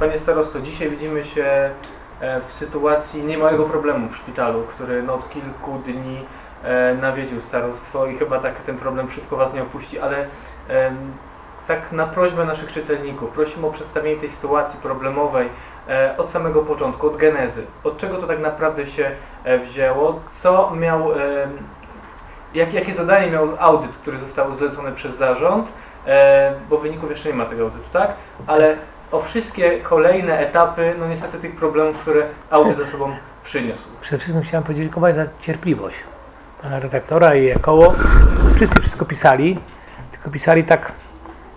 Panie starosto, dzisiaj widzimy się e, w sytuacji niemałego problemu w szpitalu, który no, od kilku dni e, nawiedził starostwo i chyba tak ten problem szybko Was nie opuści, ale tak na prośbę naszych czytelników prosimy o przedstawienie tej sytuacji problemowej e, od samego początku, od genezy. Od czego to tak naprawdę się wzięło, co miał, jak, jakie zadanie miał audyt, który został zlecony przez zarząd, bo wyników jeszcze nie ma tego audytu, tak? Ale o wszystkie kolejne etapy, no niestety tych problemów, które audyt za sobą przyniósł. Przede wszystkim chciałem podziękować za cierpliwość pana redaktora i koło. Wszyscy wszystko pisali, tylko pisali tak,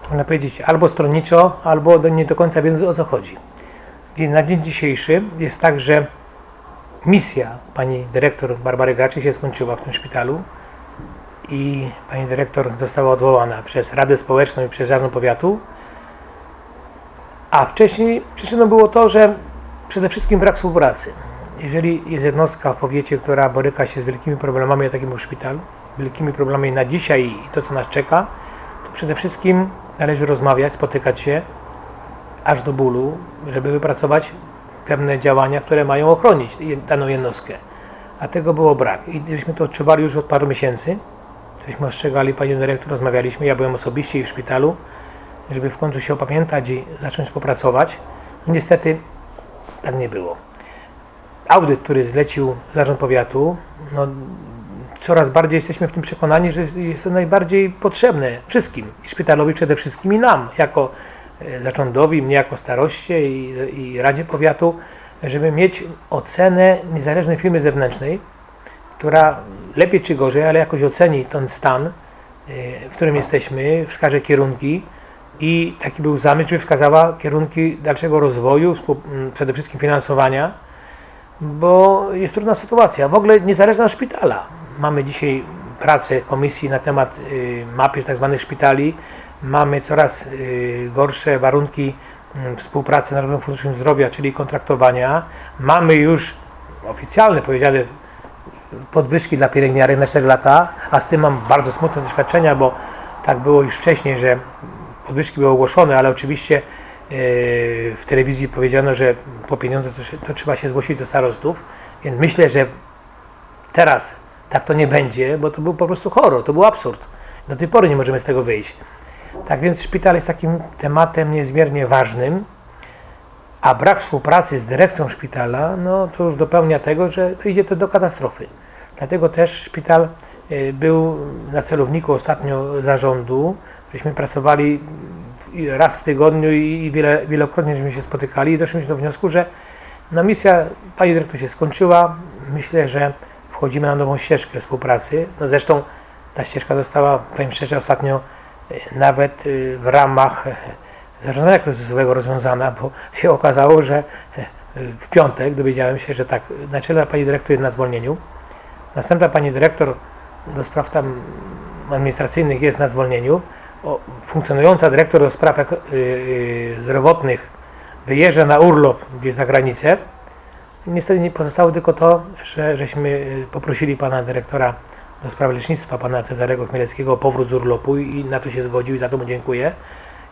można powiedzieć, albo stronniczo, albo nie do końca wiedząc o co chodzi. Więc na dzień dzisiejszy jest tak, że misja pani dyrektor Barbary Graczy się skończyła w tym szpitalu i pani dyrektor została odwołana przez Radę Społeczną i przez Zarząd Powiatu. A wcześniej przyczyną było to, że przede wszystkim brak współpracy. Jeżeli jest jednostka w powiecie, która boryka się z wielkimi problemami, takim jak szpital, wielkimi problemami na dzisiaj i to, co nas czeka, to przede wszystkim należy rozmawiać, spotykać się aż do bólu, żeby wypracować pewne działania, które mają ochronić daną jednostkę. A tego było brak. I żeśmy to odczuwali już od paru miesięcy. Żeśmy ostrzegali panią dyrektor, rozmawialiśmy, ja byłem osobiście i w szpitalu, żeby w końcu się opamiętać i zacząć współpracować. No niestety tak nie było. Audyt, który zlecił Zarząd Powiatu, no, coraz bardziej jesteśmy w tym przekonani, że jest- jest to najbardziej potrzebne wszystkim, i szpitalowi przede wszystkim i nam, jako e, zarządowi, mnie jako staroście i, i Radzie Powiatu, żeby mieć ocenę niezależnej firmy zewnętrznej, która lepiej czy gorzej, ale jakoś oceni ten stan, e, w którym jesteśmy, wskaże kierunki i taki był zamysł, żeby wskazała kierunki dalszego rozwoju, przede wszystkim finansowania, bo jest trudna sytuacja. W ogóle niezależna od szpitala. Mamy dzisiaj pracę komisji na temat y, mapy tzw. szpitali. Mamy coraz y, gorsze warunki współpracy Narodowym Funduszem Zdrowia, czyli kontraktowania. Mamy już oficjalne powiedziane podwyżki dla pielęgniarek na 4 lata, a z tym mam bardzo smutne doświadczenia, bo tak było już wcześniej, że podwyżki były ogłoszone, ale oczywiście e, w telewizji powiedziano, że po pieniądze to, to trzeba się zgłosić do starostów, więc myślę, że teraz tak to nie będzie, bo to był po prostu horror, to był absurd. Do tej pory nie możemy z tego wyjść. Tak więc szpital jest takim tematem niezmiernie ważnym, a brak współpracy z dyrekcją szpitala, no to już dopełnia tego, że to idzie to do katastrofy. Dlatego też szpital e, był na celowniku ostatnio zarządu, żeśmy pracowali raz w tygodniu i wiele, wielokrotnie żeśmy się spotykali i doszliśmy do wniosku, że no misja pani dyrektor się skończyła. Myślę, że wchodzimy na nową ścieżkę współpracy. No zresztą ta ścieżka została, powiem szczerze, ostatnio e, nawet e, w ramach e, zarządzania kryzysowego rozwiązana, bo się okazało, że w piątek dowiedziałem się, że tak, naczelna pani dyrektor jest na zwolnieniu. Następna pani dyrektor do spraw tam administracyjnych jest na zwolnieniu. Funkcjonująca dyrektor do spraw y, y, zdrowotnych wyjeżdża na urlop gdzieś za granicę. Niestety nie pozostało tylko to, że żeśmy y, poprosili pana dyrektora do spraw lecznictwa, pana Cezarego Chmielewskiego o powrót z urlopu i na to się zgodził i za to mu dziękuję.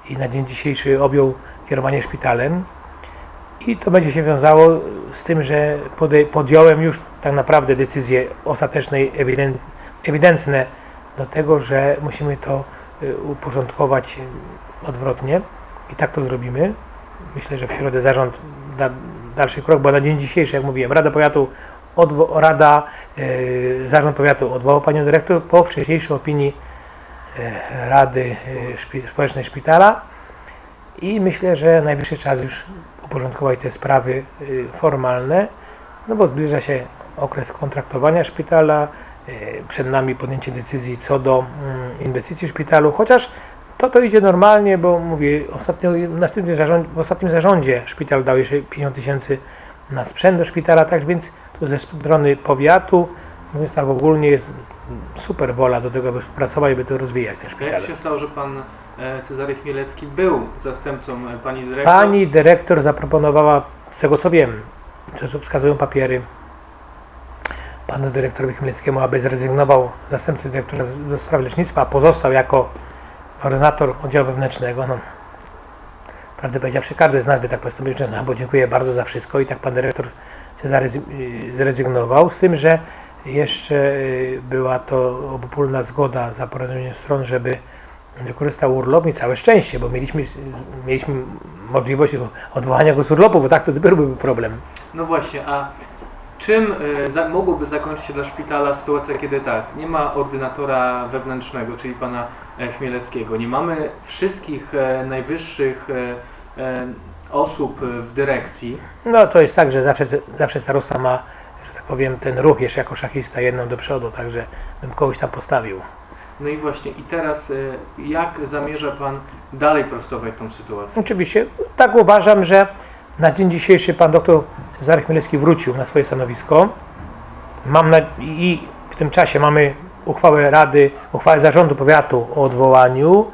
I na dzień dzisiejszy objął kierowanie szpitalem. I to będzie się wiązało z tym, że podjąłem już tak naprawdę decyzje ostateczne, i ewident, ewidentne do tego, że musimy to uporządkować y, odwrotnie i tak to zrobimy. Myślę, że w środę zarząd da dalszy krok, bo na dzień dzisiejszy, jak mówiłem, Rada Powiatu, odwo- Rada, y, Zarząd Powiatu odwołał Panią Dyrektor po wcześniejszej opinii y, Rady szpi- Społecznej Szpitala i myślę, że najwyższy czas już uporządkować te sprawy formalne, no bo zbliża się okres kontraktowania szpitala, przed nami podjęcie decyzji co do mm, inwestycji w szpitalu, chociaż to to idzie normalnie, bo mówię, ostatnio, zarządzie, w ostatnim zarządzie szpital dał jeszcze 50 tysięcy na sprzęt do szpitala, tak więc tu ze strony powiatu, mówiąc tak ogólnie, jest super wola do tego, aby współpracować, by to rozwijać ten szpital. jak się stało, że pan e, Cezary Chmielewski był zastępcą e, pani dyrektor? Pani dyrektor zaproponowała, z tego co wiem, co wskazują papiery, panu dyrektorowi Chmielewskiemu, aby zrezygnował zastępcy dyrektora do spraw lecznictwa, a pozostał jako ordynator oddziału wewnętrznego. No, prawdę powiedziawszy, każdy z nas by tak postąpił, że no, bo dziękuję bardzo za wszystko i tak pan dyrektor z- y, zrezygnował, z tym, że jeszcze y, była to obopólna zgoda za porozumieniem stron, żeby wykorzystał urlop i całe szczęście, bo mieliśmy, mieliśmy możliwość odwołania go z urlopu, bo tak to dopiero byłby problem. No właśnie, a czym e, za, mogłoby zakończyć się dla szpitala sytuacja, kiedy tak, nie ma ordynatora wewnętrznego, czyli pana e, Chmieleckiego, nie mamy wszystkich e, najwyższych osób w dyrekcji, No to jest tak, że zawsze, zawsze starosta ma, że tak powiem, ten ruch jeszcze jako szachista jedną do przodu, także bym kogoś tam postawił. no i właśnie, i teraz jak zamierza pan dalej prostować tą sytuację? Oczywiście tak uważam, że na dzień dzisiejszy pan doktor Cezary Chmielewski wrócił na swoje stanowisko. Mam na, I w tym czasie mamy uchwałę Rady, uchwałę Zarządu Powiatu o odwołaniu,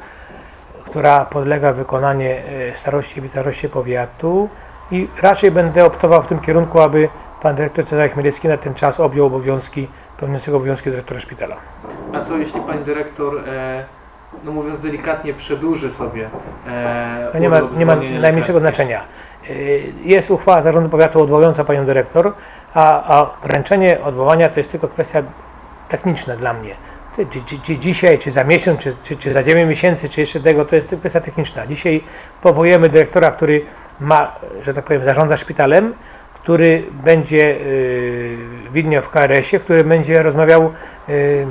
która podlega wykonanie e, starości i wicestarości powiatu i raczej będę optował w tym kierunku, aby pan dyrektor Cezary Chmielewski na ten czas objął obowiązki, pełniącego obowiązki dyrektora szpitala. A co jeśli pani dyrektor, e, no mówiąc delikatnie, przedłuży sobie e, To nie ma, nie ma najmniejszego znaczenia. Y, Jest uchwała Zarządu Powiatu odwołująca panią dyrektor, a, a wręczenie odwołania to jest tylko kwestia techniczna dla mnie. Czy, czy, czy dzisiaj, czy za miesiąc, czy, czy, czy za 9 miesięcy, czy jeszcze tego, to jest tylko kwestia techniczna. Dzisiaj powołujemy dyrektora, który ma, że tak powiem, zarządza szpitalem, który będzie yy, widniał w KRS-ie, który będzie rozmawiał yy,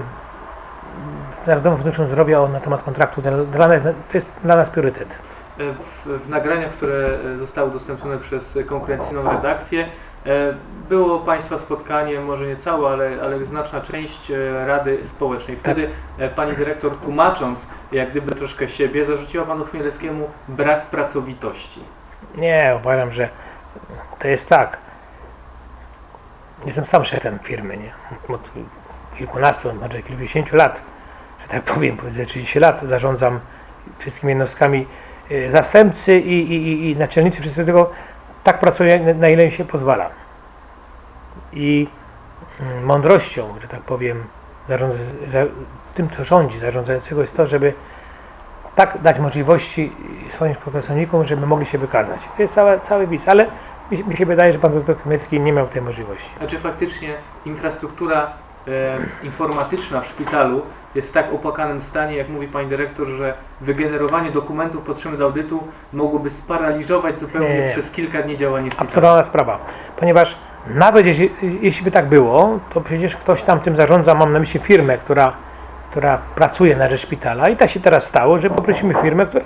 z Narodowym Funduszem Zdrowia na temat kontraktu. Dla, dla nas, to jest dla nas priorytet. W, w nagraniach, które e, zostały udostępnione przez konkurencyjną redakcję, e, było Państwa spotkanie, może nie całe, ale, ale znaczna część e, Rady Społecznej. Wtedy e, Pani Dyrektor tłumacząc jak gdyby troszkę siebie, zarzuciła Panu Chmielewskiemu brak pracowitości. Nie, uważam, że to jest tak. Jestem sam szefem firmy, nie? Od kilkunastu, może kilkudziesięciu lat, że tak powiem, powiedzmy 30 lat zarządzam wszystkimi jednostkami zastępcy i, i, i, naczelnicy wszystkiego tak pracuję, na- ile mi się pozwala. I mm, mądrością, że tak powiem, tym, co rządzi zarządzającego jest to, żeby tak dać możliwości swoim współpracownikom, żeby mogli się wykazać. To jest cały, cały widz, ale mi, się wydaje, że pan doktor Chmielewski nie miał tej możliwości. Znaczy faktycznie infrastruktura informatyczna w szpitalu jest w tak opłakanym stanie, jak mówi Pani Dyrektor, że wygenerowanie dokumentów potrzebnych do audytu mogłoby sparaliżować zupełnie Nie. przez kilka dni działanie szpitala. Absurdalna sprawa, ponieważ nawet jeśli, jeśli by tak było, to przecież ktoś tam tym zarządza, mam na myśli firmę, która, która pracuje na rzecz szpitala i tak się teraz stało, że poprosimy firmę, która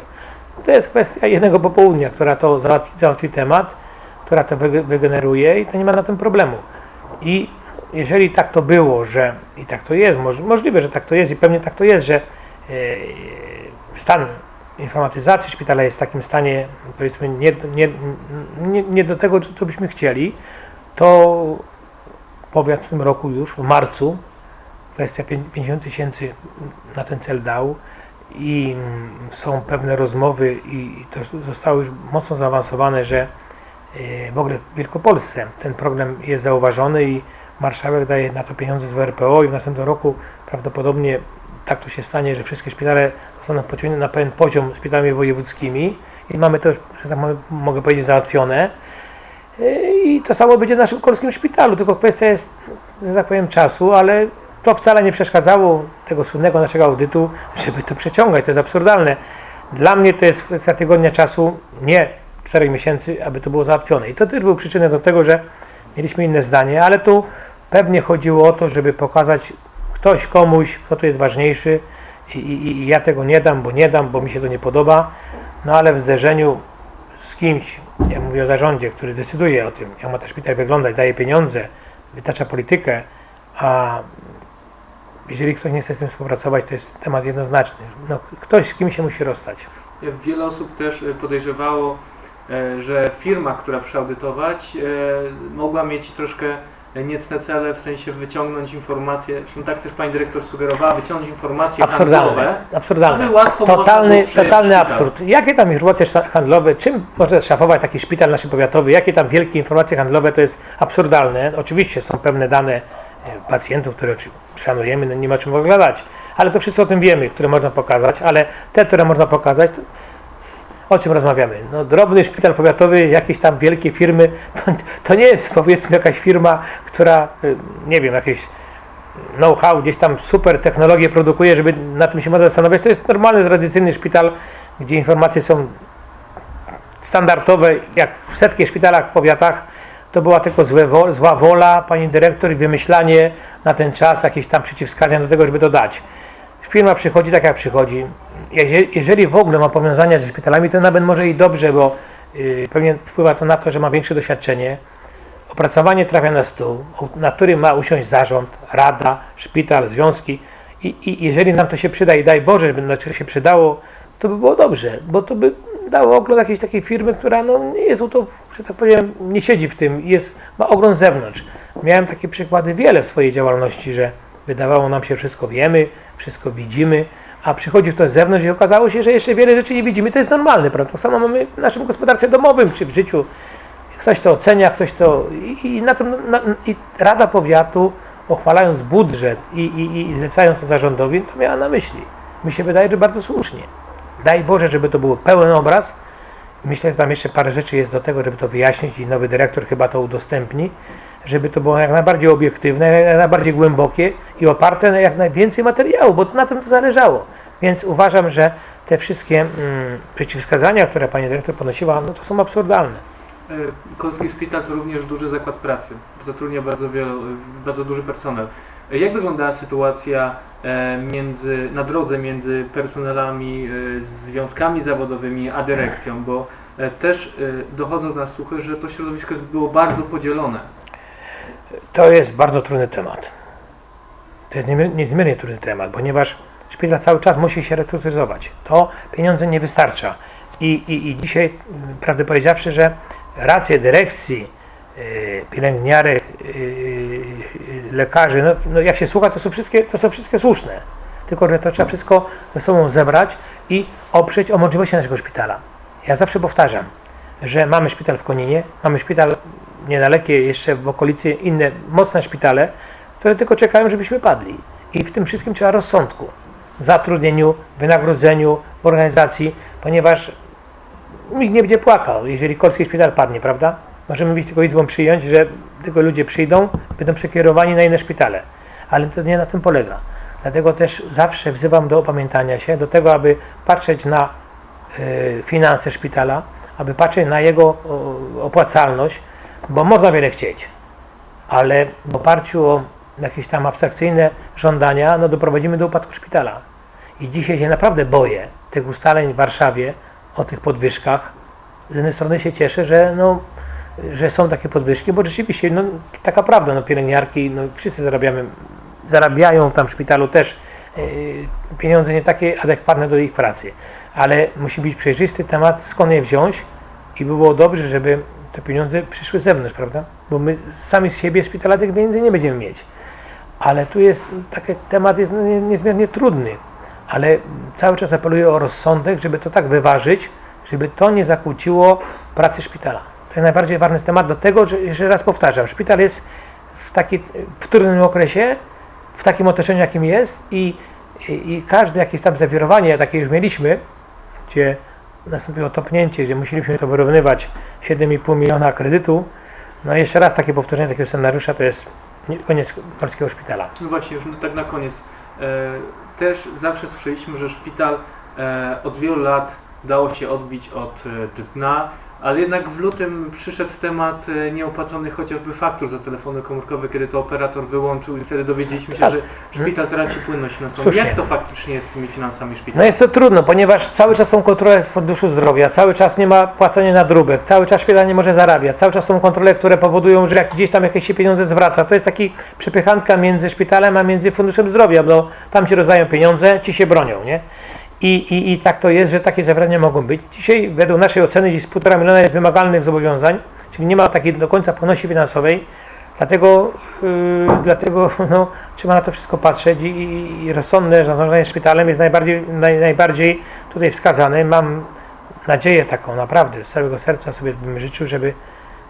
to jest kwestia jednego popołudnia, która to załatwi, załatwi temat, która to wyge- wygeneruje i to nie ma na tym problemu. I jeżeli tak to było, że i tak to jest, moż, możliwe, że tak to jest i pewnie tak to jest, że e, stan informatyzacji szpitala jest w takim stanie, powiedzmy, nie, nie, nie, nie do tego, co byśmy chcieli, to powiat w tym roku już, w marcu, kwestia pię- 50 tysięcy na ten cel dał i mm, są pewne rozmowy i i to zostało już mocno zaawansowane, że e, w ogóle w Wielkopolsce ten problem jest zauważony i marszałek daje na to pieniądze z WRPO i w następnym roku prawdopodobnie tak to się stanie, że wszystkie szpitale zostaną pociągnięte na pewien poziom szpitalami wojewódzkimi i mamy to, że tak mogę- powiedzieć, załatwione. Yy, I to samo będzie w naszym polskim szpitalu, tylko kwestia jest, że tak powiem, czasu, ale to wcale nie przeszkadzało tego słynnego naszego audytu, żeby to przeciągać. To jest absurdalne. Dla mnie to jest kwestia tygodnia czasu, nie czterech miesięcy, aby to było załatwione. I to też był przyczyną do tego, że mieliśmy inne zdanie, ale tu pewnie chodziło o to, żeby pokazać ktoś komuś, kto tu jest ważniejszy i, i, i ja tego nie dam, bo nie dam, bo mi się to nie podoba. No ale w zderzeniu z kimś, ja mówię o zarządzie, który decyduje o tym, jak ma ten szpital wyglądać, daje pieniądze, wytacza politykę, a jeżeli ktoś nie chce z tym współpracować, to jest temat jednoznaczny. No, ktoś z kim się musi rozstać. Wiele osób też e, podejrzewało, e, że firma, która przeaudytować, e, mogła mieć troszkę niecne cele, w sensie wyciągnąć informacje, zresztą tak też Pani Dyrektor sugerowała, wyciągnąć informacje handlowe, Absurdalne. Absurdalne. łatwo można Totalny, totalny absurd. Jakie tam informacje handlowe, czym może szafować taki szpital nasz powiatowy, jakie tam wielkie informacje handlowe, to jest absurdalne. Oczywiście są pewne dane e, pacjentów, które szanujemy, no nie ma czym oglądać, ale to wszystko o tym wiemy, które można pokazać, ale te, które można pokazać, o czym rozmawiamy? No, drobny szpital powiatowy, jakieś tam wielkie firmy, to, to nie jest powiedzmy jakaś firma, która, y, nie wiem, jakieś know-how, gdzieś tam super technologię produkuje, żeby na tym się można zastanawiać. To jest normalny, tradycyjny szpital, gdzie informacje są standardowe, jak w setkich szpitalach powiatach, to była tylko zła wola pani dyrektor i wymyślanie na ten czas jakichś tam przeciwwskazań do tego, żeby to dać. Firma przychodzi tak jak przychodzi. Jeżeli w ogóle ma powiązania ze szpitalami, to nawet może i dobrze, bo yy, pewnie wpływa to na to, że ma większe doświadczenie. Opracowanie trafia na stół, na którym ma usiąść zarząd, rada, szpital, związki i, i jeżeli nam to się przyda i daj Boże, żeby nam się przydało, to by było dobrze, bo to by dało ogląd jakiejś takiej firmy, która no, nie jest, to, że tak powiem, nie siedzi w tym, jest, ma ogląd zewnątrz. Miałem takie przykłady wiele w swojej działalności, że wydawało nam się wszystko wiemy, wszystko widzimy, a przychodzi ktoś z zewnątrz i okazało się, że jeszcze wiele rzeczy nie widzimy. To jest normalne, prawda? Tak samo mamy w naszym gospodarstwie domowym czy w życiu. Ktoś to ocenia, ktoś to. I, i na tym na, i Rada Powiatu, uchwalając budżet i, i, i zlecając to zarządowi, to miała na myśli. Mi się wydaje, że bardzo słusznie. Daj Boże, żeby to był pełen obraz. Myślę, że tam jeszcze parę rzeczy jest do tego, żeby to wyjaśnić i nowy dyrektor chyba to udostępni, żeby to było jak najbardziej obiektywne, jak najbardziej głębokie i oparte na jak najwięcej materiału, bo na tym to zależało. Więc uważam, że te wszystkie mm, przeciwwskazania, które pani dyrektor ponosiła, no to są absurdalne. E, Kolski Szpital to również duży zakład pracy. Zatrudnia bardzo, wielu, bardzo duży personel. E, Jak wyglądała sytuacja e, między, na drodze między personelami, związkami zawodowymi a dyrekcją? Bo też dochodzą do nas słuchy, że to środowisko było bardzo podzielone. To jest bardzo trudny temat. To jest niezmiernie trudny temat, ponieważ szpital cały czas musi się restrukturyzować. To pieniądze nie wystarcza. I, i, i dzisiaj, mm, prawdę powiedziawszy, że racje dyrekcji, yy, pielęgniarek, yy, lekarzy, no, no jak się słucha, to są, wszystkie, to są wszystkie słuszne. Tylko, że to trzeba wszystko ze sobą zebrać i oprzeć o możliwości naszego szpitala. Ja zawsze powtarzam, że mamy szpital w Koninie, mamy szpital niedalekie jeszcze w okolicy inne mocne szpitale, które tylko czekają, żebyśmy padli. I w tym wszystkim trzeba rozsądku. W zatrudnieniu, wynagrodzeniu, w organizacji, ponieważ nikt nie będzie płakał, jeżeli Kolski Szpital padnie, prawda? Możemy być tylko izbą przyjąć, że tylko ludzie przyjdą, będą przekierowani na inne szpitale. Ale to nie na tym polega. Dlatego też zawsze wzywam do opamiętania się, do tego, aby patrzeć na y, finanse szpitala, aby patrzeć na jego o, opłacalność, bo można wiele chcieć, ale w oparciu o jakieś tam abstrakcyjne żądania, no doprowadzimy do upadku szpitala. I dzisiaj się naprawdę boję tych ustaleń w Warszawie o tych podwyżkach. Z jednej strony się cieszę, że, no, że są takie podwyżki, bo rzeczywiście no, taka prawda, no, pielęgniarki, no, wszyscy zarabiamy, zarabiają tam w szpitalu też yy, pieniądze nie takie adekwatne do ich pracy. Ale musi być przejrzysty temat, skąd je wziąć i by było dobrze, żeby te pieniądze przyszły z zewnątrz, prawda? Bo my sami z siebie szpitala tych pieniędzy nie będziemy mieć. Ale tu jest taki temat jest nie- niezmiernie trudny, ale cały czas apeluję o rozsądek, żeby to tak wyważyć, żeby to nie zakłóciło pracy szpitala. To jest najbardziej ważny temat do tego, że jeszcze raz powtarzam, szpital jest w takim w trudnym okresie, w takim otoczeniu, jakim jest i, i, i każde jakieś tam zawirowanie, takie już mieliśmy, gdzie nastąpiło topnięcie, gdzie musieliśmy to wyrównywać 7,5 miliona kredytu, no jeszcze raz takie powtórzenie takiego scenariusza to jest nie- koniec polskiego szpitala. No właśnie, już tak na koniec. E, też zawsze słyszeliśmy, że szpital e, od wielu lat dało się odbić od e, dna, ale jednak w lutym przyszedł temat e, nieopłaconych chociażby faktur za telefony komórkowe, kiedy to operator wyłączył i wtedy dowiedzieliśmy się, Tak. że szpital traci płynność finansową. Słusznie. Jak to faktycznie jest z tymi finansami No szpitala? jest to trudno, ponieważ cały czas są kontrole z Funduszu Zdrowia, cały czas nie ma płacenia nadróbek, cały czas szpital nie może zarabiać, cały czas są kontrole, które powodują, że jak gdzieś tam jakieś się pieniądze zwraca, to jest taki przepychanka między szpitalem a między Funduszem Zdrowia, bo tam ci rozdają pieniądze, ci się bronią, nie? I, i, I tak to jest, że takie zawrania mogą być. Dzisiaj według naszej oceny gdzieś z 1,5 miliona jest wymagalnych zobowiązań, czyli nie ma takiej do końca płynności finansowej, Dlatego, yy, dlatego no, trzeba na to wszystko patrzeć i, i, i rozsądne zarządzanie szpitalem jest najbardziej, naj, najbardziej tutaj wskazane. Mam nadzieję taką, naprawdę, z całego serca sobie bym życzył, żeby,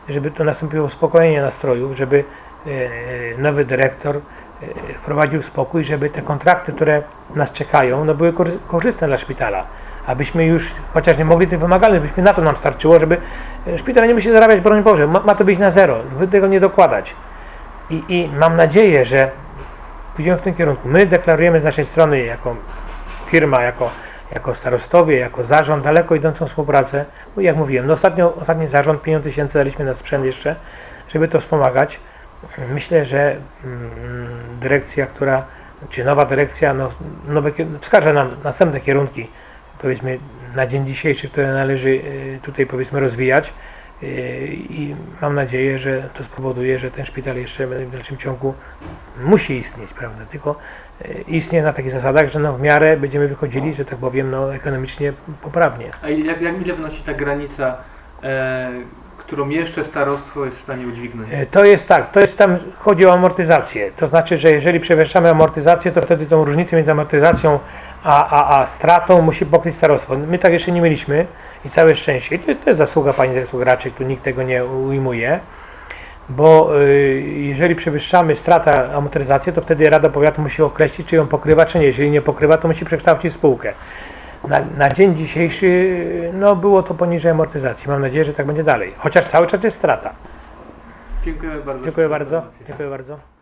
żeby to nastąpiło uspokojenie nastroju, żeby e, nowy dyrektor wprowadził spokój, żeby te kontrakty, które nas czekają, no były korzy- korzystne dla szpitala. abyśmy już, chociaż nie mogli tych wymagalnych, byśmy na to nam starczyło, żeby e, szpital nie musi zarabiać, broń Boże, ma, ma to być na zero, wy tego nie dokładać. I, I mam nadzieję, że pójdziemy w tym kierunku. My deklarujemy z naszej strony jako firma, jako, jako starostowie, jako zarząd daleko idącą współpracę. Bo jak mówiłem, no ostatnio, ostatni zarząd 5 tysięcy daliśmy na sprzęt jeszcze, żeby to wspomagać. Myślę, że mm, dyrekcja, która, czy nowa dyrekcja, no, nowe, wskaże nam następne kierunki, powiedzmy na dzień dzisiejszy, które należy y, tutaj powiedzmy rozwijać. Y, I mam nadzieję, że to spowoduje, że ten szpital jeszcze w dalszym ciągu musi istnieć, prawda? Tylko e, istnieje na takich zasadach, że no w miarę będziemy wychodzili, że tak powiem, no ekonomicznie poprawnie. A jak, jak ile wynosi ta granica, e, którą jeszcze starostwo jest w stanie udźwignąć? E, To jest tak, to jest tam, chodzi o amortyzację. To znaczy, że jeżeli przewyższamy amortyzację, to wtedy tą różnicę między amortyzacją a, a, a stratą musi pokryć starostwo. My tak jeszcze nie mieliśmy i całe szczęście. I to, to jest zasługa pani dyrektor Graczyk, tu nikt tego nie ujmuje. Bo y, jeżeli przewyższamy stratę amortyzację, to wtedy Rada Powiatu musi określić, czy ją pokrywa, czy nie. Jeżeli nie pokrywa, to musi przekształcić spółkę. Na, na dzień dzisiejszy no, było to poniżej amortyzacji. Mam nadzieję, że tak będzie dalej. Chociaż cały czas jest strata. Dziękujemy bardzo. Dziękuję bardzo. Dziękuję bardzo.